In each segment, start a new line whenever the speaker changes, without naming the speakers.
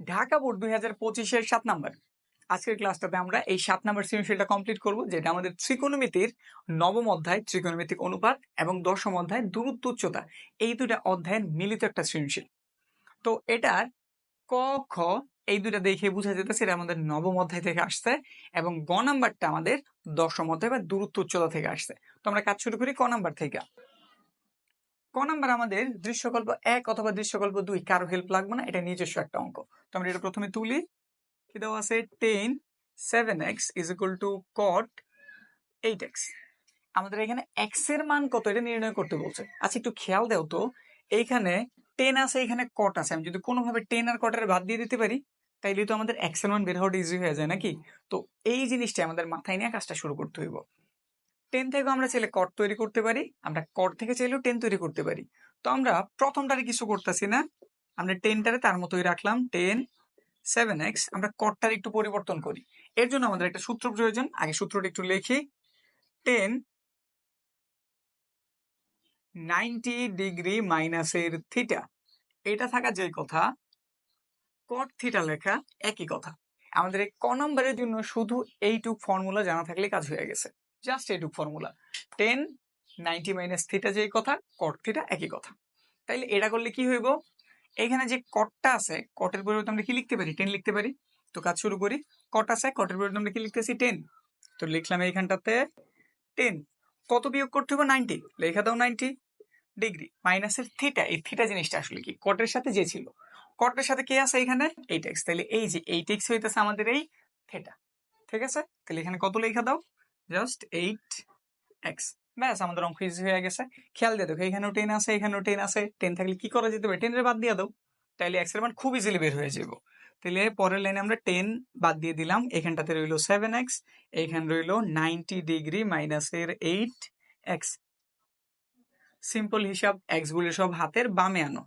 Dhaka board দুই হাজার পঁচিশের সাত নাম্বার। আজকের ক্লাসটাতে আমরা এই সাত নাম্বার সৃজনশীলটা কমপ্লিট করব, যেটা আমাদের ত্রিকোণমিতির নবম অধ্যায়, ত্রিকোণমিতিক অনুপাত এবং দশম অধ্যায় দূরত্ব উচ্চতা। এই দুটা অধ্যায়ের মিলিত একটা সৃজনশীল। তো এটার ক, খ, এই দুটা দেখে বোঝা যেতেছে এটা আমাদের নবম অধ্যায় থেকে আসছে এবং গ নাম্বারটা আমাদের দশম অধ্যায় বা দূরত্ব উচ্চতা থেকে আসছে। তো আমরা কাজ শুরু করি ক নাম্বার থেকে। ক নাম্বার আমাদের দৃশ্যকল্প এক অথবা দৃশ্যকল্প দুই, কারও হেল্প লাগবে না, এটা নিজস্ব একটা অঙ্ক। তো আমরা এটা প্রথমে তুলি। কি দেওয়া আছে? Tan seven x is equal to cot eight x আমাদের এখানে এক্সের মান কত এটা নির্ণয় করতে বলছে। আচ্ছা একটু খেয়াল দাও তো। এইখানে টেন আছে, এখানে কট আছে। আমি যদি কোনোভাবে টেন আর কটের বাদ দিয়ে দিতে পারি, তাইলে তো আমাদের এক্সের মান বের হওয়াটা ইজি হয়ে যায়, নাকি? তো এই জিনিসটা আমাদের মাথায় নিয়ে কাজটা শুরু করতে হইব। টেন থেকেও আমরা চাইলে কট তৈরি করতে পারি, আমরা কট থেকে চাইলেও টেন তৈরি করতে পারি। তো আমরা প্রথমটারে কিছু করতেছি না, আমরা টেনটারে তার মতোই রাখলাম, টেন সেভেন এক্স আমরা কটটার একটু পরিবর্তন করি। এর জন্য আমাদের একটা সূত্র প্রয়োজন, আগে সূত্রটা একটু লিখি। টেন, নাইনটি ডিগ্রি মাইনাসের থিটা, এটা থাকা যে কথা কট থিটা লেখা একই কথা। আমাদের এই ক নম্বরের জন্য শুধু এইটুক ফর্মুলা জানা থাকলে কাজ হয়ে গেছে। জাস্ট এইটুক formula tan ninety minus theta যেই কথা কট থিটা একই কথা। তাইলে এটা করলে কি হইব? এখানে যে কটটা আছে কটের পরিবর্তে আমরা কি লিখতে পারি? টেন লিখতে পারি। তো কাজ শুরু করি। কট আছে কটের পরিবর্তে আমরা কি লিখতেছি? টেন তো লিখলাম এইখানটাতে টেন কত বিয়োগ করতে হবে নাইনটি লেখা দাও নাইনটি ডিগ্রি মাইনাসের থিটা এই থিটা জিনিসটা আসলে কি? কটের সাথে যে ছিল। কটের সাথে কে আছে এখানে? এইট এক্স তাহলে এই যে এইট এক্স হইতেছে আমাদের এই থিটা ঠিক আছে? তাহলে এখানে কত লেখা দাও? জাস্ট এইট এক্স ব্যাস, আমাদের অঙ্ক ইজি হয়ে গেছে। খেয়াল দিয়ে দেখো, এখানেও টেন আছে, এখানেও টেন আছে। টেন থাকলে কি করা যেতে পারে? টেনের বাদ দিয়ে দাও। তাইলে এক্সের মান খুব ইজিলি বের হয়ে যাব। তাহলে পরের লাইনে আমরা টেন বাদ দিয়ে দিলাম। এখানটাতে রইল সেভেন এক্স এখানে রইল নাইনটি ডিগ্রি মাইনাসের এইট এক্স সিম্পল হিসাব এক্স গুলি সব হাতের বামে আনো।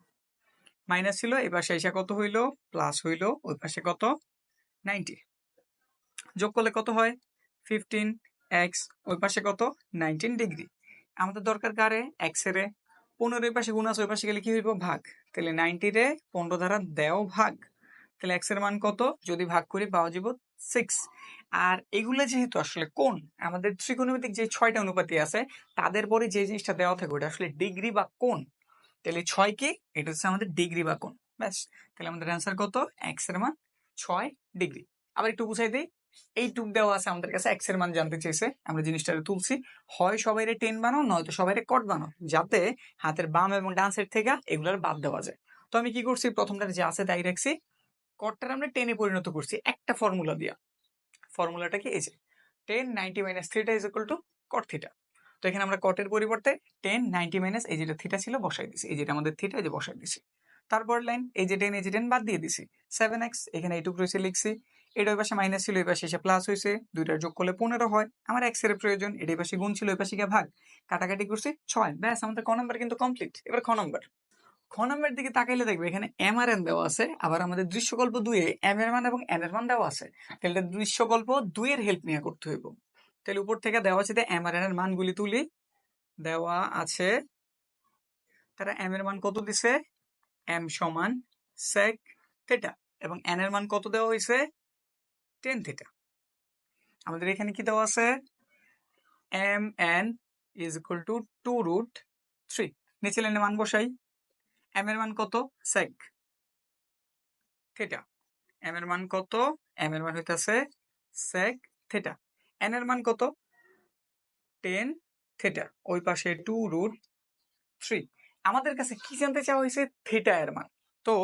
মাইনাস ছিল, এই পাশে এসে কত হইল? প্লাস হইল, ওই পাশে কত? নাইনটি যোগ করলে কত হয়? ফিফটিন এক্স ওই পাশে কত? নাইনটিন ডিগ্রি আমাদের দরকার কারে? এক্সের পনেরো পাশে গুণ আছে, ওই পাশে গেলে কি হইব? ভাগ। তাহলে নাইনটি রে পনেরো দ্বারা দেও ভাগ। তাহলে এক্সের মান কত? যদি ভাগ করি, পাওয়া যাব সিক্স আর এগুলো যেহেতু আসলে কোন আমাদের ত্রিকোণমিতিক যে ছয়টা অনুপাতি আছে, তাদের পরে যে জিনিসটা দেওয়া থাকে ওটা আসলে ডিগ্রি বা কোন তাহলে ছয় কি? এটা হচ্ছে আমাদের ডিগ্রি বা কোন ব্যাস। তাহলে আমাদের অ্যান্সার কত? এক্সের মান ছয় ডিগ্রি আবার একটু বুঝাই দিই। এই টুক দেওয়া আছে আমাদের কাছে এক্সের মান জানতে চেয়েছে, আমরা জিনিসটা তুলছি। হয় সবাইরে টেন বানাও, নয়তো সবাইরে কট বানাও, যাতে হাতের বাম এবং ডান সাইড থেকে এগুলোর বাদ দেওয়া যায়। তো আমি কি করছি? প্রথমটা যে আছে তাই রাখছি। কটটার আমরা টেনে পরিণত করছি, একটা ফর্মুলা দিয়া। ফর্মুলাটা কি? এই যে টেন নাইনটি মাইনাস থ্রিটা is equal to cot theta তো এখানে আমরা কটের পরিবর্তে টেন নাইনটি মাইনাস এই যেটা থিটা ছিল বসাই দিছি। এই যেটা আমাদের থিটা এই যে বসাই দিছি। তারপর লাইন এই যে টেন এই যে টেন বাদ দিয়ে দিছি। সেভেন এক্স এখানে এইটুকু রয়েছে, লিখছি। এটা ওই পাশে মাইনাস ছিল ওই পাশে এসে প্লাস হয়েছে দুইটার যোগ করলে পনেরো হয়। আমার এক্সের প্রয়োজন, এটা পাশে গুণ ছিল ওই পাশে গিয়ে ভাগ। কাটাকাটি করছি ছয়। ব্যাস, আমাদের ক নাম্বার কিন্তু কমপ্লিট এবার খ নম্বর খ নম্বরের দিকে তাকাইলে দেখবে এখানে এম আর এন দেওয়া আছে। আবার আমাদের দৃশ্যকল্প দুয়ে এম এর মান এবং এন এর মান দেওয়া আছে। তাহলে দৃশ্যকল্প দুইয়ের হেল্প নিয়ে করতে হইব। তাহলে উপর থেকে দেওয়া আছে এম আর এন এর মানগুলি তুলি। দেওয়া আছে, তারা এম এর মান কত দিছে? এম সমান সেক থেটা এবং এন এর মান কত দেওয়া হয়েছে টেন থিটা আমাদের এখানে কি দেওয়া আছে? M N is equal to two root three নিচে লাইনে মান বসাই। এম এর মান কত? সেক থিটা এম এর মান কত? এম এর মান হইতাছে সেক থিটা এন এর মান কত? টেন থিটা ওই পাশে টু রুট থ্রি আমাদের কাছে কি জানতে চাওয়া হয়েছে? থিটা এর মান। তো,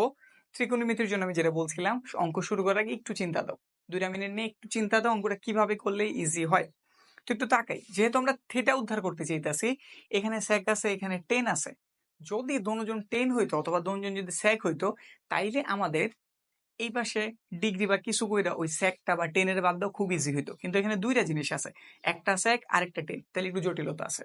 ত্রিকোণমিতির জন্য আমি যেটা বলছিলাম, অঙ্ক শুরু করার আগে একটু চিন্তা দাও। দুইটা মিনিট নিয়ে একটু চিন্তা দাও, অঙ্কটা কীভাবে করলে ইজি হয়। তো একটু তাকাই, যেহেতু আমরা থিটা উদ্ধার করতে চাইতেছি, এখানে স্যাক আছে, এখানে টেন আছে। যদি দোনোজন টেন হইতো অথবা দোনোজন যদি স্যাক হইতো, তাইলে আমাদের এই পাশে ডিগ্রি বা কিছু কইরা ওই স্যাকটা বা টেনের বাদ দাও খুব ইজি হইতো। কিন্তু এখানে দুইটা জিনিস আছে, একটা স্যাক আরেকটা টেন তাইলে একটু জটিলতা আছে।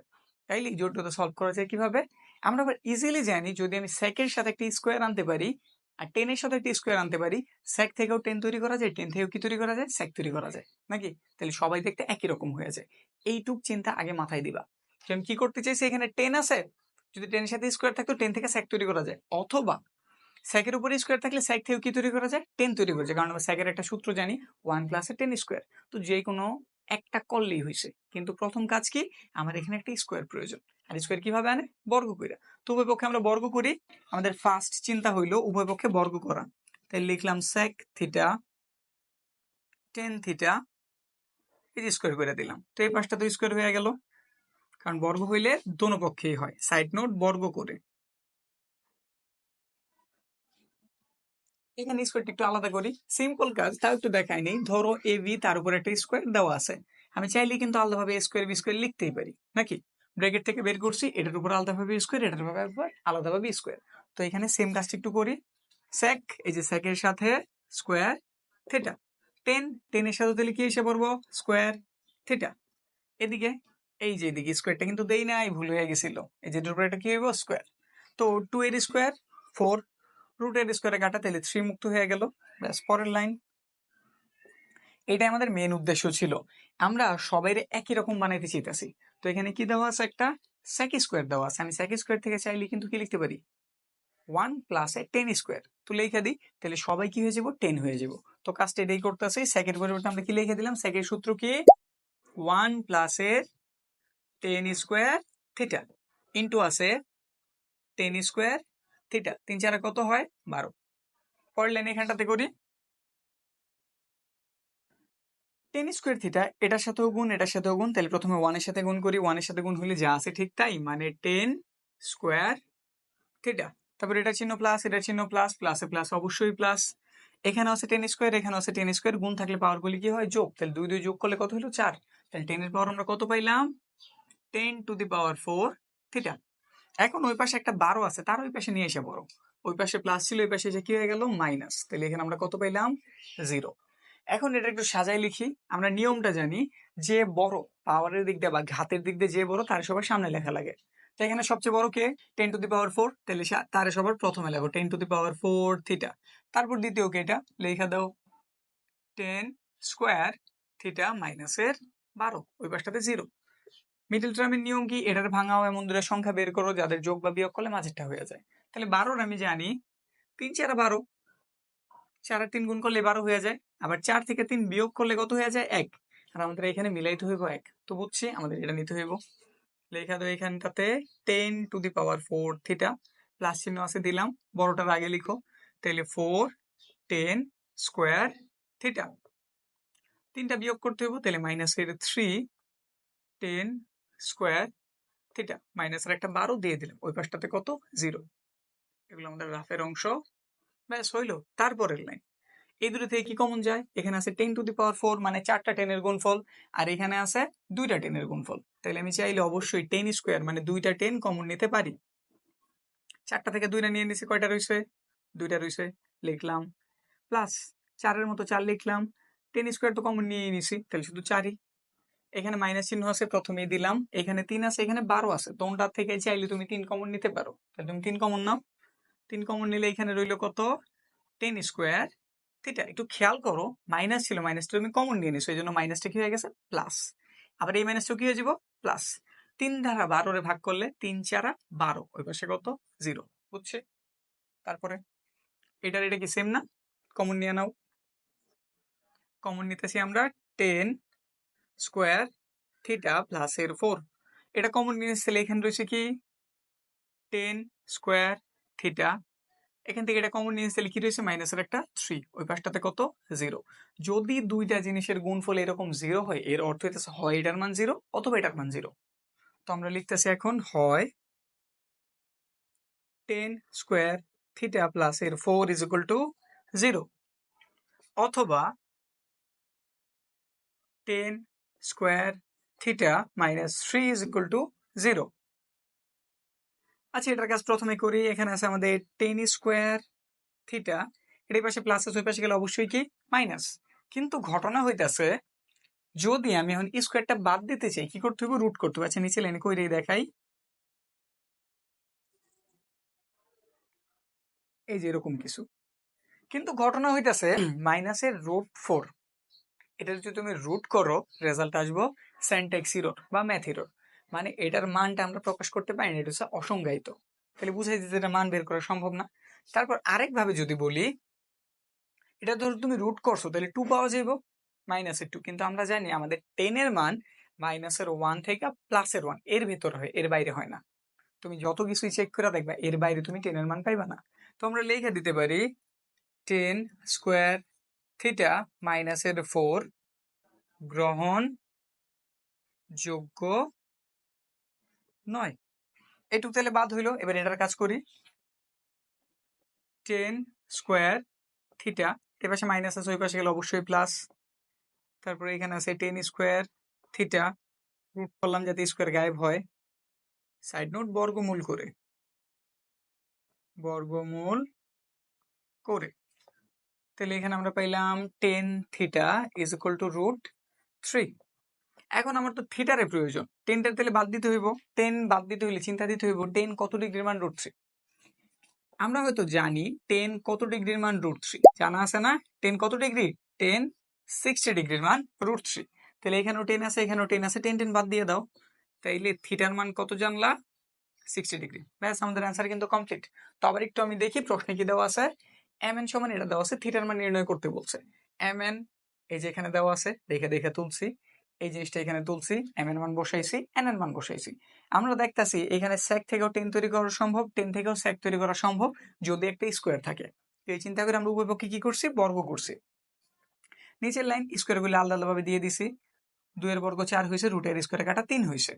তাইলে এই জটিলতা সলভ করা যায় কীভাবে? আমরা আবার ইজিলি জানি যদি আমি স্যাকের সাথে একটা স্কোয়ার আনতে পারি আর টেনের সাথে একটা স্কোয়ার আনতে পারি। স্যাক থেকেও টেন তৈরি করা যায় টেন থেকেও কি তৈরি করা যায়? স্যাক তৈরি করা যায়। নাকি? তাহলে সবাই দেখতে একই রকম হয়ে যায়। এইটুক চিন্তা আগে মাথায় দিবা। আমি কি করতে চাইছি? এখানে টেন আছে। যদি টেনের সাথে স্কোয়ার থাকতো টেন থেকে স্যাক তৈরি করা যায়। অথবা স্যাকের উপরে স্কোয়ার থাকলে স্যাক থেকে কি তৈরি করা যায়? টেন তৈরি করা যায়। কারণ আমরা স্যাকের একটা সূত্র জানি ওয়ান প্লাসে টেন স্কোয়ার তো যে কোনো একটা করলেই হয়েছে কিন্তু প্রথম কাজ কি? আমার এখানে একটা স্কোয়ার প্রয়োজন। আর স্কোয়ার কীভাবে আনে? বর্গ কইরা। তো উভয় পক্ষে আমরা বর্গ করি। আমাদের ফার্স্ট চিন্তা হইল উভয় পক্ষে বর্গ করা। তাই লিখলাম স্যাক থিটা টেন থিটা এই স্কোয়ার করে দিলাম। তো এই পাশটা তো স্কোয়ার হয়ে গেল। কারণ বর্গ হইলে দোনো পক্ষেই হয়। সাইড নোট বর্গ করে। এখানে স্কোয়ারটা একটু আলাদা করি। সিম্পল কাজ, তাও একটু দেখাই নেই। ধরো এ বি তার উপর একটা স্কোয়ার দেওয়া আছে। আমি চাইলে কিন্তু আলাদাভাবে স্কোয়ার বি স্কোয়ার লিখতেই পারি। নাকি? ব্র্যাকেট থেকে বের করছি, এটার উপর আলাদাভাবে স্কোয়ার এটার উপর একবার আলাদাভাবে স্কোয়ার তো এখানে সেম কাজটি একটু করি। স্যাক এই যে স্যাকের সাথে স্কোয়ার থিটা টেন টেনের সাথে তাহলে কি এসে পড়ব? স্কোয়ার থিটা এদিকে, এই যে এদিকে স্কোয়ারটা কিন্তু দেই নাই, ভুল হয়ে গেছিল। এই যে উপরে এটা কি হইব? স্কোয়ার তো টু এর স্কোয়ার ফোর রুট এর স্কোয়ারে কাটা, তাহলে থ্রি মুক্ত হয়ে গেল। ব্যাস, পরের লাইন এটা আমাদের মেন উদ্দেশ্য ছিল। আমরা সবাই একই রকম বানাইতে চাইতেছি। তো এখানে কি দেওয়া আছে একটা? স্যাক স্কোয়ার দেওয়া আছে। আমি স্যাক স্কোয়ার থেকে চাইলে কিন্তু কি লিখতে পারি? ওয়ান প্লাস এ টেন স্কোয়ার তো লিখে দিই। তাহলে সবাই কি হয়ে যাব? টেন হয়ে যাব। তো কাজটা এটাই করতেছি। স্যাকের পরিবর্তে আমরা কি লিখে দিলাম? স্যাকের সূত্র কি? ওয়ান প্লাস এর টেন স্কোয়ার থিটা ইন্টু আছে টেন স্কোয়ার থিটা তিন চারে কত হয়? বারো। পরের লাইন এখানটাতে করি। টেন স্কোয়ার থিটা, এটার সাথেও গুণ, এটার সাথেও গুণ, তাহলে প্রথমে ওয়ানের সাথে গুণ করি ওয়ানের সাথে গুণ হলে যা আছে ঠিক তাই মানে টেন স্কোয়ার থিটা। তারপর এটা চিহ্ন প্লাস এটা চিহ্ন প্লাস প্লাসে প্লাস অবশ্যই প্লাস এখানে আছে টেন স্কোয়ার এখানে আছে টেন স্কোয়ার, গুণ থাকলে পাওয়ার গুলি কি হয়? যোগ। তাহলে দুই দুই যোগ করলে কত হলো চার। তাহলে টেনের পাওয়ার আমরা কত পাইলাম? Tan to the power four theta. এখন ওই পাশে একটা বারো আছে, তার ওই পাশে নিয়ে এসে বড় ওই পাশে প্লাস ছিল, ওই পাশে যে কি হয়ে গেল? মাইনাস তাহলে এখানে আমরা কত পাইলাম? জিরো এখন এটা একটু সাজাই লিখি। আমরা নিয়মটা জানি যে বড় পাওয়ারের দিক দিয়ে বা ঘাতের দিক দিয়ে যে বড়, তার সবার সামনে লেখা লাগে। তো এখানে সবচেয়ে বড় কে? Tan to the power four তাহলে তার সবার প্রথমে লেখো tan to the power four theta তারপর দ্বিতীয় কে এটা? লেখা দাও। টেন স্কোয়ার থিটা মাইনাসের বারো, ওই পাশটাতে জিরো মিডল টার্মের নিয়ম কি? এটার ভাঙাও এমন দুটো সংখ্যা বের করো, যাদের যোগ বা বিয়োগ করলে মাঝেরটা হয়ে যায়। তাহলে বারোর আমি জানি তিন চার বারো চার আর তিন গুণ করলে বারো হয়ে যায়, আবার চার থেকে তিন বিয়োগ করলে কত হয়ে যায়? এক। আর আমাদের এখানে মিলাইতে হইব এক। তো বুঝছি, আমাদের এটা নিতে হইব। লেখা তো এখানটাতে tan to the power four theta plus চিহ্ন আছে দিলাম, বড়টার আগে লিখো। তাহলে ফোর টেন স্কোয়ার থিটা তিনটা বিয়োগ করতে হইব, তাহলে মাইনাসের থ্রি টেন স্কোয়ার থিটা মাইনাসের একটা বারো দিয়ে দিলাম, ওই পাশটাতে কত? জিরো এগুলো আমাদের রাফের অংশ। ব্যাস, হইল। তারপরের লাইন এই দুটো থেকে কি কমন যায়? এখানে আছে tan to the power four মানে চারটা টেনের গুণফল, আর এখানে আছে দুইটা টেনের গুণফল। তাহলে আমি চাইলে অবশ্যই টেন স্কোয়ার মানে দুইটা টেন কমন নিতে পারি। চারটা থেকে দুইটা নিয়ে নিছি, কয়টা রয়েছে দুইটা রয়েছে লিখলাম। প্লাস চারের মতো চার লিখলাম। টেন স্কোয়ার তো কমন নিয়ে নিছি তাহলে শুধু চারই। এখানে মাইনাস চিহ্ন আছে, প্রথমেই দিলাম। এখানে তিন আছে, এখানে বারো আছে। তোমরা থেকে চাইলে তুমি তিন কমন নিতে পারো। তাহলে তুমি তিন কমন নাও। তিন কমন নিলে এখানে রইল কত? Ten square. থিটা, একটু খেয়াল করো মাইনাস ছিল মাইনাসটা তুমি কমন নিয়ে নিছো এই জন্য মাইনাসটা কি হয়ে গেছে? প্লাস আবার এই মাইনাসটা কি হয়ে যাব? প্লাস তিন ধারা বারোরে ভাগ করলে তিন চারা বারো, ওই পাশে কত? জিরো বুঝছে? তারপরে, এটার এটা কি সেম না? কমন নিয়ে নাও। কমন নিতেছি আমরা টেন স্কোয়ার থিটা প্লাস এর ফোর এটা কমন নিয়ে এসেছে এখানে রয়েছে কি? টেন স্কোয়ার থিটা এখান থেকে এটা কমন নিয়ে কি রয়েছে মাইনাসের একটা থ্রি ওই পাশটাতে কত? জিরো যদি দুইটা জিনিসের গুণফল এরকম জিরো হয়, এর অর্থ হইতেছে হয় এটার মান জিরো অথবা এটার মান জিরো তো আমরা লিখতেছি এখন হয় টেন স্কোয়ার থিটা প্লাস এর four is equal to zero অথবা tan square theta minus three is equal to zero আচ্ছা এটার কাজ প্রথমে করি। এখানে আছে আমাদের টেন স্কোয়ার থিটা এটার পাশে প্লাস আছে, ওই পাশে গেলে অবশ্যই কি? মাইনাস কিন্তু ঘটনা হইতেছে, যদি আমি এখন স্কোয়ারটা বাদ দিতে চাই, কি করতে হবে রুট করতে হবে আচ্ছা নিচে লাইনে কইরে দেখাই। এই যে এরকম কিছু। কিন্তু ঘটনা হইতেছে মাইনাসের রুট ফোর এটা যদি তুমি রুট করো রেজাল্ট আসব স্যান্টেক্সি বা ম্যাথি মানে এটার মানটা আমরা প্রকাশ করতে পারি না, এটা হচ্ছে অসংজ্ঞায়িত। তাহলে বুঝাই দিতে এটা মান বের করা সম্ভব না। তারপর আরেকভাবে যদি বলি, এটা ধরো তুমি রুট করছ, তাহলে টু পাওয়া যাইব মাইনাসের টু কিন্তু আমরা জানি আমাদের টেনের মান মাইনাসের ওয়ান থেকে প্লাসের ওয়ানের ভেতর হয়, এর বাইরে হয় না। তুমি যত কিছুই চেক করে দেখবা, এর বাইরে তুমি টেনের মান পাইবা না। তো আমরা লিখে দিতে পারি টেন স্কোয়ার থিটা মাইনাসের ফোর গ্রহণ যোগ্য নয়। এটুক তাহলে বাদ হইল, এবার এটার কাজ করি। টেন স্কোয়ার থিটা, এ পাশে মাইনাস আছে, ওই পাশে গেলে অবশ্যই প্লাস। তারপরে এখানে আছে টেন স্কোয়ার থিটা, রুট করলাম যাতে স্কোয়ার গায়েব হয়। সাইড নোট বর্গমূল করে। বর্গমূল করে। তাহলে এখানে আমরা পাইলাম tan theta is equal to root three এখন আমার তো থিটারের প্রয়োজন। টেনটার তাহলে বাদ দিতে হইব টেন বাদ দিতে হইলে চিন্তা দিতে হইব টেন কত ডিগ্রির মান রুট থ্রি? আমরা হয়তো জানি টেন কত ডিগ্রির মান রুট থ্রি। জানা আছে না? টেন কত ডিগ্রি? টেন সিক্সটি ডিগ্রির মান রুট থ্রি। তাহলে এখানেও টেন আছে, এখানেও টেন আছে টেন টেন বাদ দিয়ে দাও। তাইলে থিটার মান কত জানলা? Sixty degree. ব্যাস, আমাদের অ্যান্সার কিন্তু কমপ্লিট তো আবার একটু আমি দেখি প্রশ্নে কি দেওয়া আছে? এম এন সমান এটা দেওয়া আছে থিটার মান নির্ণয় করতে বলছে। এম এন, এই যে এখানে দেওয়া আছে, দেখে দেখে তুলছি। এই জিনিসটা এখানে তুলছি এম এন মান বসাইছি এন এন মান বসাইছি। আমরা দেখতাছি এখানে স্যাক থেকেও টেন তৈরি করা সম্ভব টেন থেকেও স্যাক তৈরি করা সম্ভব যদি একটা স্কোয়ার থাকে। এই চিন্তা করে আমরা উভয় কি করছি? বর্গ করছি। নিচের লাইন স্কোয়ারগুলো আলাদা আলাদাভাবে দিয়ে দিছি। দুইয়ের বর্গ চার হয়েছে রুটের স্কোয়ারে কাটা তিন হয়েছে।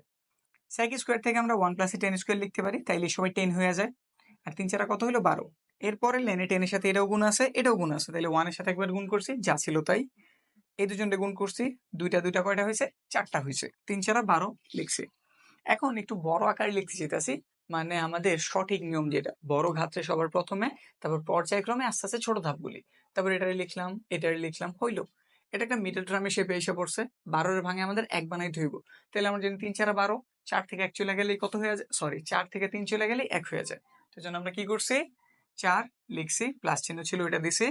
স্যাক স্কোয়ার থেকে আমরা ওয়ান প্লাসে টেন স্কোয়ার লিখতে পারি, তাইলে সবাই টেন হয়ে যায়। আর তিন চারা কত হলো বারো। এরপরে লাইনে টেনের সাথে এটাও গুণ আছে, এটাও গুণ আছে তাহলে ওয়ানের সাথে একবার গুণ করছি, যা ছিল তাই। এই দুজনটা গুণ করছি। দুইটা দুইটা কয়টা হয়েছে? চারটা হয়েছে। তিন চারা বারো লিখছি। এখন একটু বড় আকারে লিখতে চাইতেছি মানে আমাদের সঠিক নিয়ম যেটা। বড় ঘাত্রে সবার প্রথমে, তারপর পর্যায়ক্রমে আস্তে আস্তে ছোট ধাপগুলি। তারপর এটারে লিখলাম এটারে লিখলাম, হইল। এটা একটা মিডল টার্মে শেপে এসে পড়ছে। বারোর ভাঙে আমাদের এক বানাই ধইব। তাহলে আমরা যদি তিন চারা বারো, চার থেকে এক চলে গেলেই কত হয়ে যায়? সরি চার থেকে তিন চলে গেলেই এক হয়ে যায়। তো জন্য আমরা কি করছি? চার লিখছি প্লাস চিহ্ন ছিল এটা দিছি।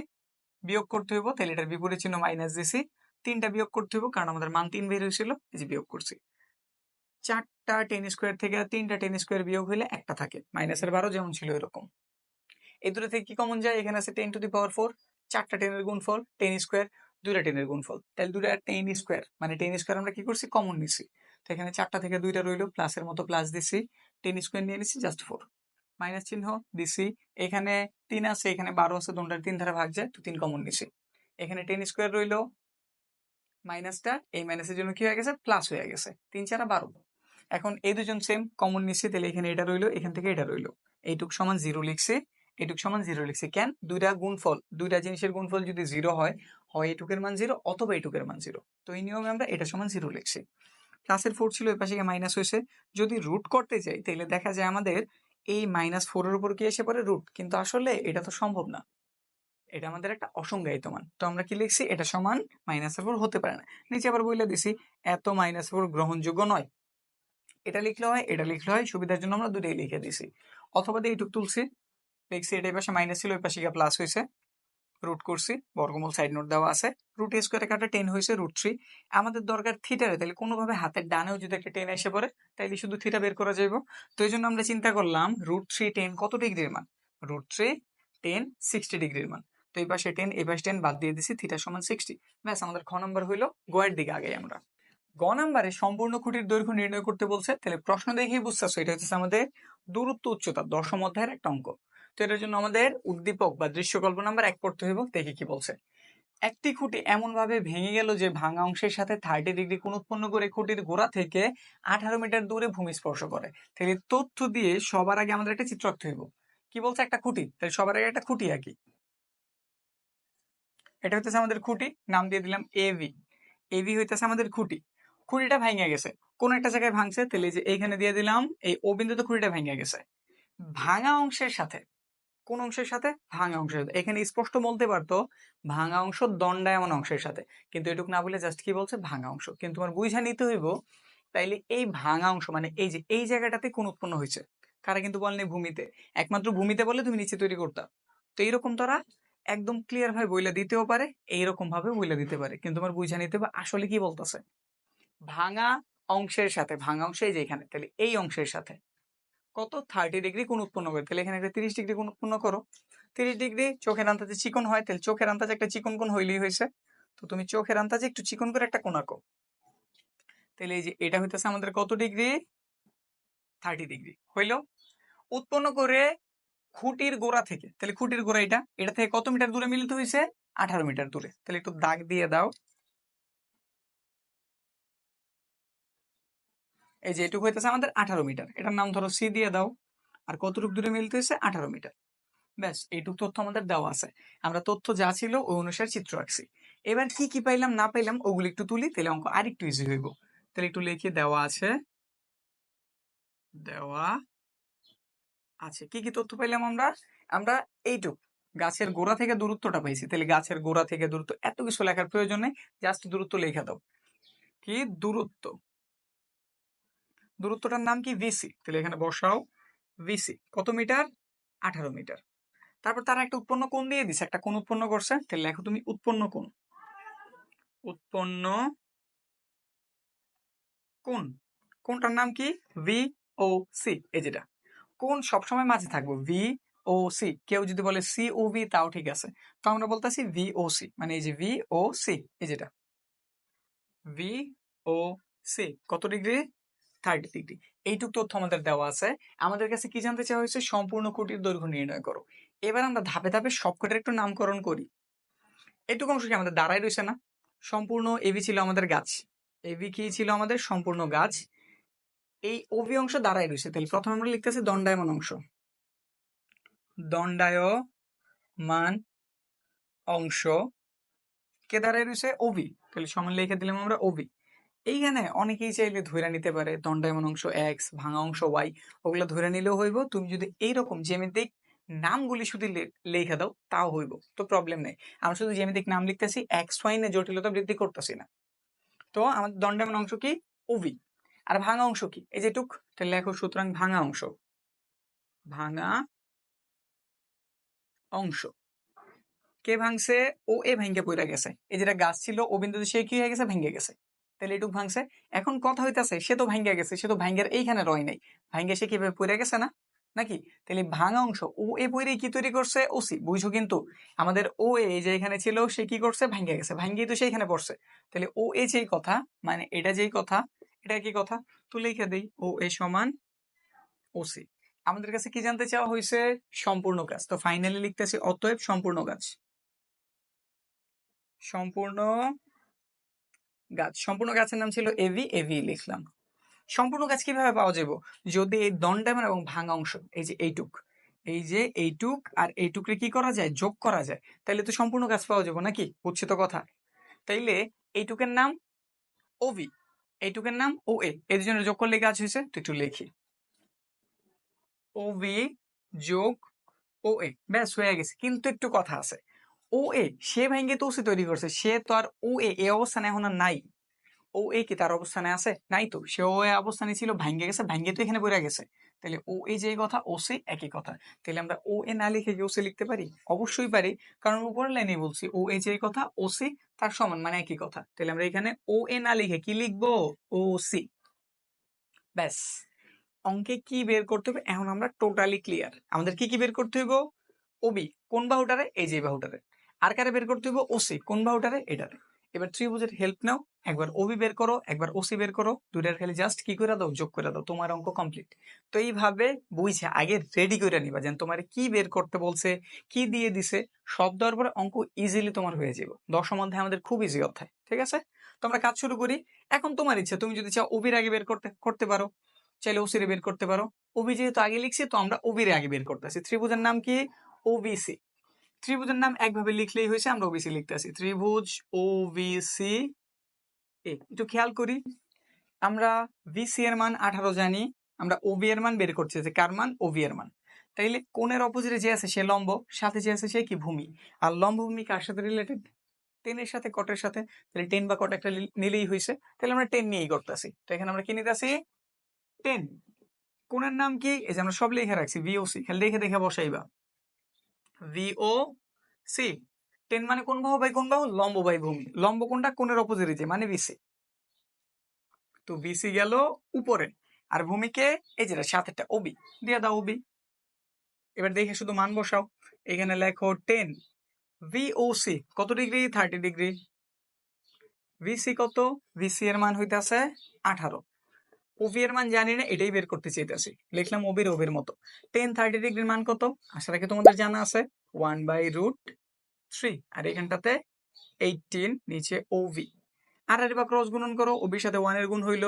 বিয়োগ করতে হইব, তাহলে এটার বিপরীত চিহ্ন মাইনাস দিছি। তিনটা বিয়োগ করতে হইব, কারণ আমাদের মান তিন বের হয়েছিল, এই যে বিয়োগ করছি। চারটা টেন স্কোয়ার থেকে তিনটা টেন স্কোয়ার বিয়োগ হলে একটা থাকে মাইনাসের বারো যেমন ছিল এরকম। এই দুটো থেকে কি কমন যায়? এখানে আছে tan to the power four চারটা টেনের গুণফল টেন স্কোয়ার দুইটা টেনের গুণফল। তাহলে দুইটা টেন স্কোয়ার মানে টেন স্কোয়ার আমরা কি করছি? কমন নিছি। তো এখানে চারটা থেকে দুইটা রইল প্লাসের মতো প্লাস দিছি টেন স্কোয়ার নিয়ে নিছি জাস্ট ফোর মাইনাস চিহ্ন দিছি। এখানে তিন আছে, এখানে বারো আছে, দুটার তিন ধারা ভাগ যায়, তো তিন কমন নিছি। এখানে টেন স্কোয়ার রইল। মাইনাসটা, এই মাইনাসের জন্য কি হয়ে গেছে? প্লাস হয়ে গেছে। তিন, চারা বারো। এখন এই দুজন সেম কমন নিচ্ছি তাহলে এখানে এটা রইল, এখান থেকে এটা রইল। এইটুক সমান জিরো লিখছি। এটুক সমান জিরো লিখছি। কেন? দুইটা গুণফল, দুইটা জিনিসের গুণফল যদি জিরো হয় হয় এটুকের মান জিরো অথবা এটুকের মান জিরো তো এই নিয়মে আমরা এটা সমান জিরো লিখছি। প্লাসের ফোর ছিল ওই পাশে মাইনাস হয়েছে। যদি রুট করতে যাই, তাহলে দেখা যায় আমাদের এই মাইনাস ফোরের উপর কি এসে পড়ে রুট কিন্তু আসলে এটা তো সম্ভব না। এটা আমাদের একটা অসংজ্ঞায়িত মান। তো আমরা কি লিখছি? এটা সমান মাইনাস ফোর হতে পারে না। নিচে আবার বলে দিছি, এত মাইনাস ফোর গ্রহণযোগ্য নয়। এটা লিখলে হয়, এটা লিখলে হয়, সুবিধার জন্য আমরা দুটোই লিখে দিছি। অথবা দিয়ে এইটুক তুলছি। দেখছি এটা এই পাশে মাইনাস ছিল, ওই পাশে গিয়ে প্লাস হয়েছে রুট করছি, বর্গমূল সাইড নোট দেওয়া আছে। রুট স্কোয়ারে কাটা টেন হয়েছে রুট থ্রি আমাদের দরকার থিটারে তাহলে কোনোভাবে হাতের ডানেও যদি একটা টেন এসে পড়ে, তাইলে শুধু থিটা বের করা যাইব। তো এই জন্য আমরা চিন্তা করলাম রুট থ্রি টেন কত ডিগ্রির মান? রুট থ্রি টেন সিক্সটি ডিগ্রির মান। তো এই পাশে টেন এই পাশে টেন বাদ দিয়ে দিছি থিটা সমান সিক্সটি ব্যাস, আমাদের খ নম্বর হইল গোয়ের দিকে আগে আমরা। গ নাম্বারে সম্পূর্ণ খুঁটির দৈর্ঘ্য নির্ণয় করতে বলছে, তাহলে প্রশ্ন দেখেই বুঝতেছো, এটা হচ্ছে আমাদের দূরত্ব উচ্চতা, দশম অধ্যায়ের একটা অঙ্ক। তো এটার জন্য আমাদের উদ্দীপক বা দৃশ্যকল্প নাম্বার এক পড়তে হইব দেখি কি বলছে। একটি খুঁটি এমন ভাবে ভেঙে গেল যে ভাঙা অংশের সাথে থার্টি ডিগ্রি কোণ উৎপন্ন করে খুঁটির গোড়া থেকে আঠারো মিটার দূরে ভূমি স্পর্শ করে। তাহলে তথ্য দিয়ে সবার আগে আমাদের একটা চিত্র আঁকতে হইব। কি বলছে একটা খুঁটি? তাহলে সবার আগে একটা খুঁটি আঁকি। এটা হইতেছে আমাদের খুঁটি, নাম দিয়ে দিলাম এভি এভি হইতেছে আমাদের খুঁটি। খুঁটিটা ভেঙে গেছে। কোন একটা জায়গায় ভাঙছে, তাহলে যে এইখানে দিয়ে দিলাম, এই ও বিন্দুতে খুঁটিটা ভেঙে গেছে। ভাঙা অংশের সাথে কোন অংশের সাথে? ভাঙা অংশের সাথে। এখানে স্পষ্ট বলতে পারতো, ভাঙা অংশ দণ্ডায়মন অংশের সাথে। কিন্তু এটুকু না বলে জাস্ট কি বলছে? ভাঙা অংশ। কিন্তু তোমার বুঝা নিতে হইব, তাইলে এই ভাঙা অংশ মানে এই যে, এই জায়গাটাতে কোন উৎপন্ন হয়েছে? কারা কিন্তু বলেনি? ভূমিতে। একমাত্র ভূমিতে বলে তুমি নিচে তৈরি করতা। তো এইরকম তারা একদম ক্লিয়ার ভাবে বইলা দিতেও পারে, এইরকম ভাবে বইলা দিতে পারে। কিন্তু তোমার বুঝা নিতে হবে আসলে কি বলতেছে? ভাঙা অংশের সাথে, ভাঙা অংশ এই যে এখানে তাহলে এই অংশের সাথে। কত? থার্টি ডিগ্রি কোণ উৎপন্ন করে? তাহলে এখানে একটা তিরিশ ডিগ্রি কোণ উৎপন্ন করো। তিরিশ ডিগ্রি চোখের আন্দাজে চিকন হয়, তাহলে চোখের আন্দাজে একটা চিকন কোণ হইলেই হয়েছে। তো তুমি চোখের আন্দাজে একটু চিকন করে একটা কোণ আঁকো। তাহলে এই যে এটা হইতেছে আমাদের কত ডিগ্রি থার্টি ডিগ্রি হইল? উৎপন্ন করে খুঁটির গোড়া থেকে, তাহলে খুঁটির গোড়া এটা এটা থেকে কত মিটার দূরে মিলিত হয়েছে আঠারো মিটার দূরে। তাহলে একটু দাগ দিয়ে দাও। এই যে এটুকু হইতেছে আমাদের আঠারো মিটার। এটার নাম ধরো সি দিয়ে দাও। আর কতটুকু দূরে মিলতে হয়েছে আঠারো মিটার। ব্যাস, এইটুকু তথ্য আমাদের দেওয়া আছে। আমরা তথ্য যা ছিল ওই অনুসারে চিত্র আঁকছি। এবার কি কি পাইলাম, না পাইলাম, ওগুলো একটু তুলি, তাহলে অঙ্ক আরেকটু ইজি হইব। তাহলে একটু লিখে দেওয়া আছে। দেওয়া আছে। কি কি তথ্য পাইলাম আমরা? আমরা এইটুক। গাছের গোড়া থেকে দূরত্বটা পাইছি। তাহলে গাছের গোড়া থেকে দূরত্ব, এত কিছু লেখার প্রয়োজন নেই, জাস্ট দূরত্ব লেখা দাও। কি? দূরত্ব। দূরত্বটার নাম কি? ভিসি তাহলে এখানে বসাও ভিসি কত মিটার? আঠারো মিটার। তারপর তারা একটা উৎপন্ন কোণ দিয়ে দিছে, একটা কোণ উৎপন্ন করছে। তাহলে লেখো তুমি উৎপন্ন কোণ। উৎপন্ন কোণ। কোনটার নাম কি? ভি ও সি এই যেটা। কোন সবসময় মাঝে থাকব ভি ও সি কেউ যদি বলে সি ও ভি তাও ঠিক আছে। তো আমরা বলতেছি ভি ও সি মানে এই যে ভি ও সি এই যেটা। ভি ও সি কত ডিগ্রি? থার্টি ডিগ্রি এইটুক তথ্য আমাদের দেওয়া আছে। আমাদের কাছে কি জানতে চাওয়া হয়েছে? সম্পূর্ণ কোটির দৈর্ঘ্য নির্ণয় করো। এবার আমরা ধাপে ধাপে সবকটার একটু নামকরণ করি। এইটুকু অংশ কি আমাদের দাঁড়াই রয়েছে না? সম্পূর্ণ এবি ছিল আমাদের গাছ। এবি কি ছিল আমাদের? সম্পূর্ণ গাছ। এই অভি অংশ দাঁড়াই রয়েছে তাহলে প্রথমে আমরা লিখতেছি দণ্ডায়মান অংশ। দণ্ডায়মান অংশ কে দাঁড়াই রয়েছে অভি তাহলে সমান লিখে দিলাম আমরা অভি এইখানে অনেকেই চাইলে ধরে নিতে পারে দণ্ডায়মান অংশ এক্স ভাঙা অংশ ওয়াই ওগুলো ধরে নিলেও হইব। তুমি যদি এইরকম জ্যামিতিক নামগুলি শুধু লেখা দাও, তাও হইব, তো প্রবলেম নেই। আমরা শুধু জ্যামিতিক নাম লিখতেছি এক্স ওয়াই না জটিলতা বৃদ্ধি করতেছি না। তো আমাদের দণ্ডায়মান অংশ কি? ওভি আর ভাঙা অংশ কি? এই যেটুক তাহলে লেখো সুতরাং ভাঙা অংশ। ভাঙা অংশ। কে ভাঙছে? ও এ ভেঙ্গে পড়ে গেছে। এই যেটা গাছ ছিল, ও বিন্দুতে সে কি হয়ে গেছে? ভেঙ্গে গেছে। তাহলে এটুক ভাঙছে। এখন কথা হইতাছে, সে তো ভেঙ্গে গেছে, সে তো ভাঙ্গের এইখানে রয় নাই। ভাঙ্গে সে কীভাবে পড়ে গেছে না? নাকি? তাহলে ভাঙা অংশ, ও এ পরে কি তৈরি করছে? ওসি, বুঝছ কিন্তু? আমাদের ও এ যে এখানে ছিল, সে কি করছে? ভাঙ্গে গেছে ভাঙ্গিয়ে তো সেইখানে পড়ছে। তাহলে ও এ যেই কথা মানে এটা যেই কথা, এটা কি কথা? তো লিখে দেই, ও এ সমান ওসি। আমাদের কাছে কি জানতে চাওয়া হয়েছে সম্পূর্ণ কাজ তো ফাইনালি লিখতেছি অতএব সম্পূর্ণ কাজ সম্পূর্ণ গাছ। সম্পূর্ণ গাছের নাম ছিল এভি এভি লিখলাম। সম্পূর্ণ গাছ কীভাবে পাওয়া যাবে? যদি এই দণ্ডায়মান এবং ভাঙা অংশ, এই যে এইটুক, এই যে এইটুক আর এইটুকরে কি করা যায়? যোগ করা যায়। তাইলে তো সম্পূর্ণ গাছ পাওয়া যাবে নাকি? বুঝছি তো কথা। তাইলে এইটুকের নাম ওভি এইটুকের নাম ও এ এর জন্য যোগ করলে গাছ হয়েছে? তো একটু লিখি। ও ভি যোগ ও এ ব্যাস হয়ে গেছে। কিন্তু একটু কথা আছে। ও এ সে ভেঙ্গে তো ওসি তৈরি করছে। সে তো আর ও এ এ অবস্থানে এখন আর নাই। ও এ কি তার অবস্থানে আছে? নাই তো। সে ও এ অবস্থানে ছিল ভাঙ্গে গেছে ভাঙ্গে তো এখানে পড়ে গেছে। তাহলে ও এ যে কথা ও সি একই কথা। তাহলে আমরা ও এ না লিখে কি ও সি লিখতে পারি? অবশ্যই পারি। কারণ উপরের লাইনে বলছি ও এ যে কথা ও সি তার সমান মানে একই কথা। তাহলে আমরা এখানে ও এ না লিখে কি লিখব? ও সি ব্যাস। অঙ্কে কি বের করতে হবে? এখন আমরা টোটালি ক্লিয়ার আমাদের কি কি বের করতে হইব? ওবি কোন বাহুটারে? এই যে বাহুটারে। আর কারে বের করতে হইব? ওসি। কোন বাহুটারে এটারে। এবার ত্রিভুজের হেল্প নাও। একবার ওবি বের করো, একবার ওসি বের করো। দুইটার খালি জাস্ট কি করে দাও? যোগ করে দাও। তোমার অঙ্ক কমপ্লিট তো এইভাবে বুঝছে আগে রেডি করে নিবা যেন তোমার কি বের করতে বলছে, কি দিয়ে দিছে, সব দেওয়ার পরে অঙ্ক ইজিলি তোমার হয়ে যাবে দশম অধ্যায় আমাদের খুব ইজি অধ্যায়, ঠিক আছে? তো আমরা কাজ শুরু করি। এখন তোমার ইচ্ছা, তুমি যদি চাও ওবির আগে বের করতে করতে পারো। চাইলে ওসিরে বের করতে পারো। ওবি যেহেতু আগে লিখছি, তো আমরা ওবিরে আগে বের করতেছি। ত্রিভুজের নাম কি? ওবিসি ত্রিভুজের নাম একভাবে লিখলেই হয়েছে, আমরা ওবিসি লিখতেছি। ত্রিভুজ ওবিসি এ, একটু খেয়াল করি। আমরা ভিসি এর মান আঠারো জানি, আমরা ওবি এর মান বের করছি, যে কার মান? ওবি এর মান। তাইলে কোণের অপোজিটে যে আছে সে লম্ব, সাথে যে আছে সে কি ভূমি? আর লম্ব ভূমি কার সাথে রিলেটেড টেনের সাথে কটের সাথে তাহলে টেন বা কট একটা নিলেই হয়েছে। তাহলে আমরা টেন নিয়েই করতেছি তো এখানে আমরা কি নিতেছি? টেন কোণের নাম কি? এই যে আমরা সব লিখে রাখছি ভিওসি খালি দেখে দেখে বসাইবা। ভিও সি টেন মানে কোন বাহু বাই কোন বাহু? লম্ব বাই ভূমি। লম্ব কোনটা? কোণের অপোজিটে যে মানে বিসি তো বিসি গেল উপরে। আর ভূমিকে এই যেটা সাথেটা ওবি দিয়ে দাও ওবি এবার দেখে শুধু মান বসাও। এখানে লেখো টেন। ভিওসি কত degree? Thirty degree. V C কত? ভিসি এর মান হইতাছে আঠারো। ওভি এর মান জানি না, এটাই বের করতে চাইতেছি। লিখলাম ওবির ওবির মতো। টেন থার্টি ডিগ্রির মান কত? আশা রাখি তোমাদের জানা আছে। ওয়ান বাই রুট থ্রি আর এখানটাতে এইটিন নিচে ওভি। আর এবার ক্রস গুণন করো ওবির সাথে ওয়ানের গুণ হইল।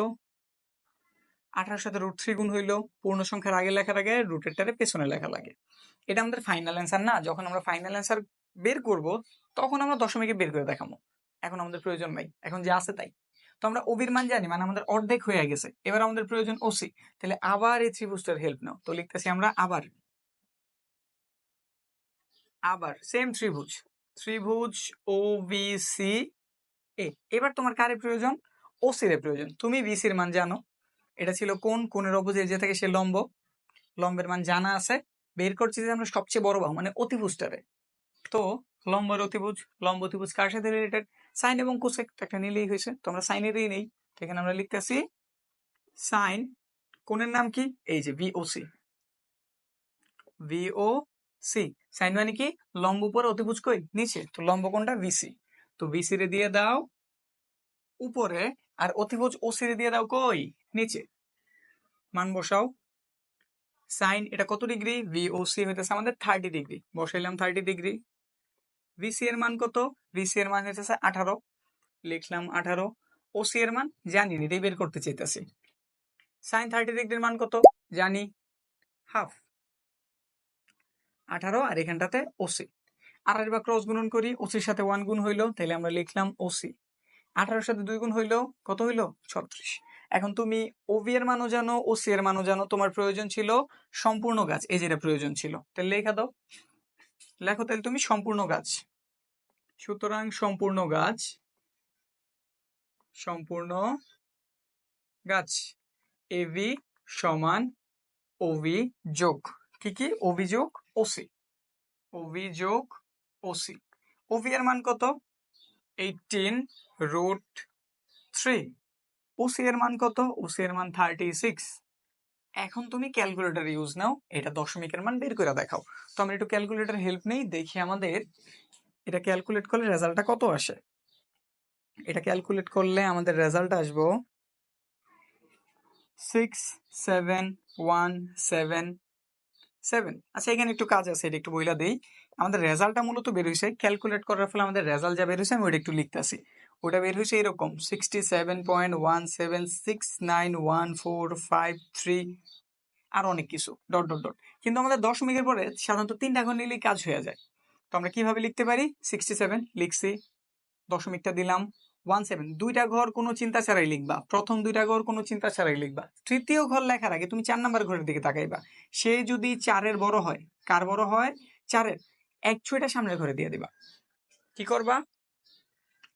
আঠারোর সাথে রুট থ্রি গুণ হইল। পূর্ণ সংখ্যার আগে লেখার আগে রুটেরটারে পেছনে লেখা লাগে। এটা আমাদের ফাইনাল অ্যান্সার না। যখন আমরা ফাইনাল অ্যান্সার বের করব, তখন আমরা দশমিকে বের করে দেখাবো। এখন আমাদের প্রয়োজন নাই। এখন যা আছে তাই। তো আমরা ওবির মান জানি মানে আমাদের অর্ধেক হয়ে গেছে। এবার আমাদের প্রয়োজন ওসি তাহলে আবার এই ত্রিভুজটার হেল্প নাও। তো লিখতেছি আমরা আবার। আবার সেম ত্রিভুজ। ত্রিভুজ ও বি সি এ এবার তোমার কারে প্রয়োজন? ওসির প্রয়োজন। তুমি বিসির মান জানো। এটা ছিল কোন? কোনের অপোজিট যে থেকে সে লম্ব। লম্বের মান জানা আছে। বের করছি যে আমরা সবচেয়ে বড় বাহু মানে অতিভুজটারে। তো লম্বের অতিভুজ, লম্ব অতিভুজ কার সাথে রিলেটেড সাইন এবং কোসেক একটা নিলেই হয়েছে। তো আমরা সাইনেরই নেই। এখানে আমরা লিখতেছি সাইন, কোণের নাম কি? এই যে ভিওসি ভিও সি সাইন মানে কি? লম্ব উপরে অতিভুজ কই? নিচে। তো লম্ব কোনটা ভিসি তো ভিসি রে দিয়ে দাও উপরে আর অতিভুজ ওসি রে দিয়ে দাও কই? নিচে। মান বসাও। সাইন এটা কত ডিগ্রি? ভিওসি হইতেছে আমাদের থার্টি ডিগ্রি। বসাইলাম থার্টি ডিগ্রি। ভিসি এর মান কত? ভিসি এর মান হইতেছে আঠারো। লিখলাম আঠারো। ওসি এর মান জানি এটাই বের করতে চাইতেছি। সাইন থার্টি ডিগ্রির মান কত? জানি হাফ আঠারো আর এখানটাতে ওসি আর এবার ক্রস গুণন করি ওসির সাথে ওয়ান গুণ হইল তাহলে আমরা লিখলাম ওসি আঠারোর সাথে দুই গুণ হইল, কত হইল? ছত্রিশ। এখন তুমি ওভি এর মানও জানো ওসি এর মানও জানো, তোমার প্রয়োজন ছিল সম্পূর্ণ গাছ, এই যেটা প্রয়োজন ছিল। তাহলে লেখা দাও। লেখো, তাহলে তুমি সম্পূর্ণ গাছ। সুতরাং সম্পূর্ণ গাছ সম্পূর্ণ গাছ। এভি সমান ওভি যোগ। কি কি? অভিযোগ ওসি অভিযোগ ওসি ওভি এর মান কত? এইটিন রুট থ্রি ওসি এর মান কত? ওসি এর মান থার্টি সিক্স এখন তুমি ক্যালকুলেটর ইউজ নাও, এটা দশমিকের মান বের করে দেখাও। তো আমরা একটু ক্যালকুলেটর হেল্প নেই, দেখি আমাদের, এটা ক্যালকুলেট করলে রেজাল্টটা কত আসে? এটা ক্যালকুলেট করলে আমাদের রেজাল্ট আসব six seven one seven seven আচ্ছা এখানে একটু কাজ আছে, এটা একটু বইলা দেই। আমাদের রেজাল্টটা মূলত বের হয়েছে ক্যালকুলেট করার ফলে আমাদের রেজাল্ট যা বের হয়েছে আমি ওইটা একটু লিখতেছি। ওটা বের হয়েছে এরকম sixty seven point one seven six nine one four five three আর অনেক কিছু ডট ডট ডট কিন্তু আমাদের দশমিকের পরে সাধারণত তিনটা ঘর নিলেই কাজ হয়ে যায়। তো আমরা কীভাবে লিখতে পারি? সিক্সটি সেভেন লিখছি, দশমিকটা দিলাম ওয়ান সেভেন দুইটা ঘর কোনো চিন্তা ছাড়াই লিখবা, প্রথম দুইটা ঘর কোনো চিন্তা ছাড়াই লিখবা। তৃতীয় ঘর লেখার আগে তুমি চার নাম্বার ঘরের দিকে তাকাইবা। সে যদি চারের বড় হয়, কার বড় হয়? চারের। এক ছয়টা সামনের ঘরে দিয়ে দিবা। কি করবা?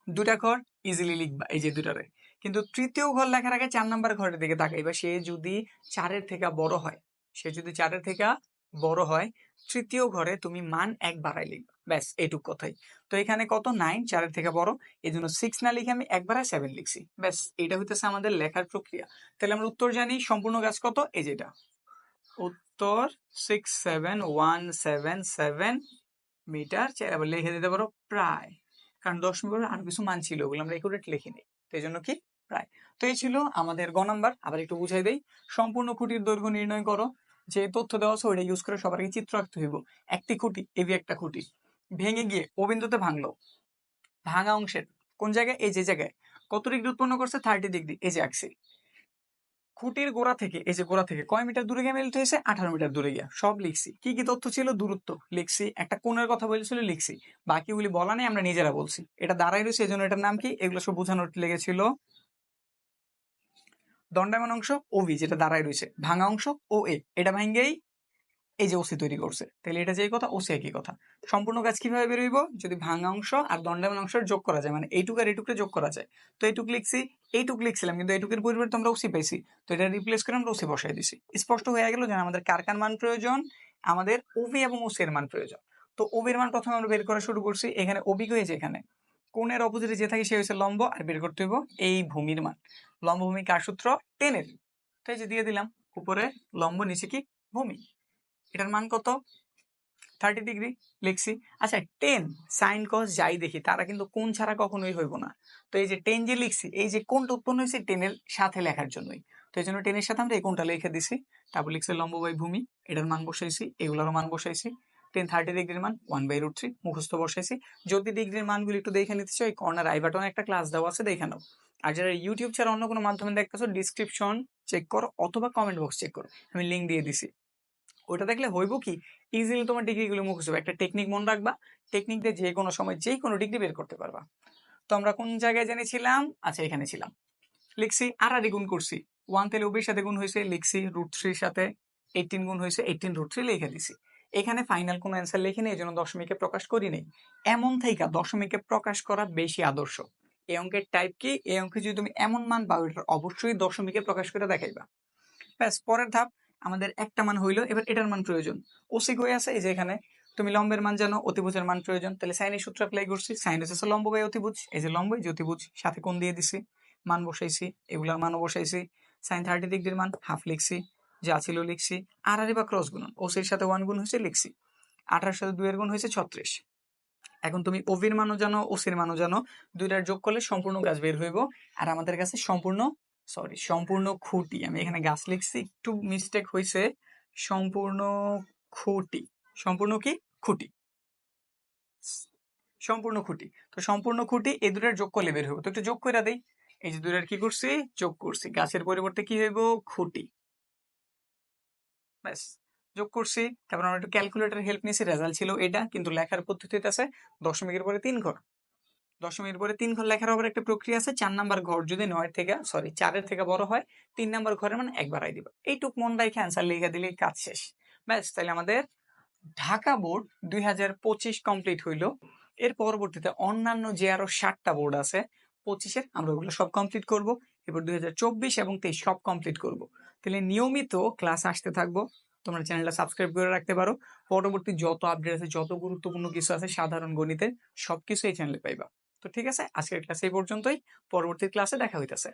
দুটা ঘর ইজিলি লিখবা, এই যে দুটারে। কিন্তু তৃতীয় ঘর লেখার আগে চার নাম্বার ঘরের দিকে তাকাইবা সে যদি চারের থেকে বড় হয়, সে যদি চারের থেকে বড় হয়, তৃতীয় ঘরে তুমি মান এক বাড়াই লিখবা। ব্যাস এইটুক কথাই। তো এখানে কত? নাইন, চারের থেকে বড়। এই জন্য সিক্স না লিখে আমি এক বাড়ায় সেভেন লিখছি। ব্যাস এটা হইতেছে আমাদের লেখার প্রক্রিয়া। তাহলে আমরা উত্তর জানি, সম্পূর্ণ গাছ কত? এই যেটা উত্তর six seven one seven seven metre আবার লিখে দিতে পারো প্রায়। কারণ দশ মিটার আরও কিছু মান ছিল ওগুলো আমরা একুরেট লিখিনি। তো এই জন্য কি? প্রায়। তো এই ছিল আমাদের গ নাম্বার। আবার একটু বুঝাই দেই। সম্পূর্ণ খুঁটির দৈর্ঘ্য নির্ণয় করো। যে তথ্য দেওয়া আছে ওইটা ইউজ করে সবার আগে চিত্র আঁকতে হইব। একটি খুঁটি এবি একটা খুঁটি। ভেঙে গিয়ে অবিন্দুতে ভাঙলো। ভাঙা অংশের কোন জায়গায়? এই যে জায়গায়। কত ডিগ্রি উৎপন্ন করছে? থার্টি ডিগ্রি এই যে আঁকছি। খুঁটির গোড়া থেকে, এই যে গোড়া থেকে কয় মিটার দূরে গিয়ে মিলিত হয়েছে? আঠারো মিটার দূরে গিয়া। সব লিখছি। কি কি তথ্য ছিল? দূরত্ব। লিখছি, একটা কোণের কথা বলেছিল, লিখছি। বাকিগুলি বলা নেই, আমরা নিজেরা বলছি। এটা দাঁড়াই রয়েছে এই জন্য এটার নাম কি? এগুলো সব বোঝানোর লেগেছিল। দণ্ডায়মান অংশ ও ওভি যেটা দাঁড়ায় রয়েছে। ভাঙা অংশ ও এ। এটা ভাঙ্গেই এই যে ওসি তৈরি করছে তাহলে এটা যেই কথা, ওসি একই কথা। সম্পূর্ণ গাছ কীভাবে বেরোইব? যদি ভাঙা অংশ আর দণ্ডায়মান অংশের যোগ করা যায় মানে এইটুক আর এইটুকে যোগ করা যায়। তো এইটুক লিখছি, এইটুক লিখছিলাম, কিন্তু এইটুকের পরিবর্তে আমরা ওসি পাইছি। তো এটা রিপ্লেস করে আমরা ওসি বসাই দিছি। স্পষ্ট হয়ে গেল যে আমাদের কার কার মান প্রয়োজন? আমাদের ওভি এবং ওসি এর মান প্রয়োজন। তো ওভির মান প্রথমে আমরা বের করা শুরু করছি। এখানে ওবি হয়েছে এখানে? কোণের অপোজিটে যে থাকে সে হয়েছে লম্ব, আর বের করতে হইব এই ভূমির মান। লম্ব ভূমি কার সূত্র? টেনের। তো এই যে দিয়ে দিলাম, উপরে লম্ব, নিচে কি? ভূমি। এটার মান কত? থার্টি ডিগ্রি লিখছি আচ্ছা টেন সাইন কস যাই দেখি, তারা কিন্তু কোন ছাড়া কখনোই হইব না। তো এই যে টেন যে লিখছি এই যে কোনটা উৎপন্ন হয়েছে টেনের সাথে লেখার জন্যই। তো এই জন্য টেনের সাথে আমরা এই কোনটা লিখে দিছি। তারপর লিখছে লম্ব বাই ভূমি, এটার মান বসাইছি, এগুলোরও মান বসাইছি। টেন থার্টি ডিগ্রির মান ওয়ান বাই রুট থ্রি মুখস্থ বসাইছি। যদি ডিগ্রির মানগুলো একটু দেখে নিতে চাই কর্নার আই বাটনে একটা ক্লাস দেওয়া আছে, দেখে নাও। আর যারা ইউটিউব ছাড়া অন্য কোনো মাধ্যমে দেখতেছো ডিসক্রিপশন চেক করো, অথবা কমেন্ট বক্স চেক করো। আমি লিঙ্ক দিয়ে দিছি। ওটা দেখলে হইব কি? ইজিলি তোমার ডিগ্রিগুলো মুখস্থ হবে। একটা টেকনিক মনে রাখবা। টেকনিক দিয়ে যে কোনো সময় যে কোনো ডিগ্রি বের করতে পারবা। তো আমরা কোন জায়গায় জেনেছিলাম? আচ্ছা এখানে ছিলাম। লিখছি আর আর গুণ করছি। ওয়ান তেলে উবির সাথে গুণ হয়েছে। লিখছি রুট থ্রির সাথে এইটিন গুণ হয়েছে। এইটিন রুট থ্রি লিখে দিছি। এখানে ফাইনাল কোনো অ্যান্সার লিখে নেই এই জন্য দশমিকে প্রকাশ করি নেই। এমন থেকে দশমিকে প্রকাশ করা বেশি আদর্শ। এই অঙ্কের টাইপ কি? এই অঙ্কে যদি তুমি এমন মান পাও, এটার অবশ্যই দশমিকে প্রকাশ করে দেখাইবা। ব্যাস, পরের ধাপ। আমাদের একটা মান হইল, এবার এটার মান প্রয়োজন। ওসিক হয়ে আছে? এই যে এখানে। তুমি লম্বের মান জানো, অতিভুজের মান প্রয়োজন। তাহলে সাইনের সূত্র অ্যাপ্লাই করছি। সাইন হচ্ছে লম্ব বাই অতিভুজ। এই যে লম্ব এই যে অতিভুজ, সাথে কোন দিয়ে দিছি। মান বসাইছি, এগুলার মানও বসাইছি। সাইন থার্টি ডিগ্রির মান হাফ লিখছি। যা ছিল লিখছি। আর আর বা ক্রস গুণন। ওসির সাথে ওয়ান গুণ হয়েছে লিখছি। আঠার সাথে দুইয়ের গুণ হয়েছে ছত্রিশ। এখন তুমি ওভির মানও জানো, ওসির মানও জানো। দুইটার যোগ করলে সম্পূর্ণ গাছ বের হইব। আর আমাদের কাছে সম্পূর্ণ সরি সম্পূর্ণ খুঁটি। আমি এখানে গাছ লিখছি, একটু মিস্টেক হয়েছে সম্পূর্ণ খুঁটি। সম্পূর্ণ কি? খুঁটি। সম্পূর্ণ খুঁটি। তো সম্পূর্ণ খুঁটি এই দুটার যোগ করলে বের হইব। তো একটু যোগ করে দেই। এই যে দুটার কি করছি? যোগ করছি। গাছের পরিবর্তে কি হইব? খুঁটি। ব্যাস, যোগ করছি। তারপর আমরা একটু ক্যালকুলেটর হেল্প নিয়েছি। রেজাল্ট ছিল এটা, কিন্তু লেখার পদ্ধতিতে আছে দশমিকের পরে তিন ঘর। দশমিকের পরে তিন ঘর লেখার আবার একটা প্রক্রিয়া আছে, চার নাম্বার ঘর যদি নয়ের থেকে সরি চারের থেকে বড় হয়, তিন নাম্বার ঘরের মানে একবার আই দিবা। এইটুক মন রেখে অ্যান্সার লিখে দিলেই কাজ শেষ। ব্যাস, তাহলে আমাদের ঢাকা বোর্ড দুই হাজার পঁচিশ কমপ্লিট হইল। এর পরবর্তীতে অন্যান্য যে আরও ষাটটা বোর্ড আছে, পঁচিশের আমরা ওগুলো সব কমপ্লিট করব। এরপর দুই হাজার চব্বিশ এবং তেইশ সব কমপ্লিট করব। তাহলে নিয়মিত ক্লাস আসতে থাকব। তোমরা চ্যানেলটা সাবস্ক্রাইব করে রাখতে পারো। পরবর্তী যত আপডেট আছে, যত গুরুত্বপূর্ণ কিছু আছে সাধারণ গণিতের, সবকিছু এই চ্যানেলে পাইবা। তো ঠিক আছে আজকের ক্লাস এই পর্যন্তই। পরবর্তী ক্লাসে দেখা হইতেছে।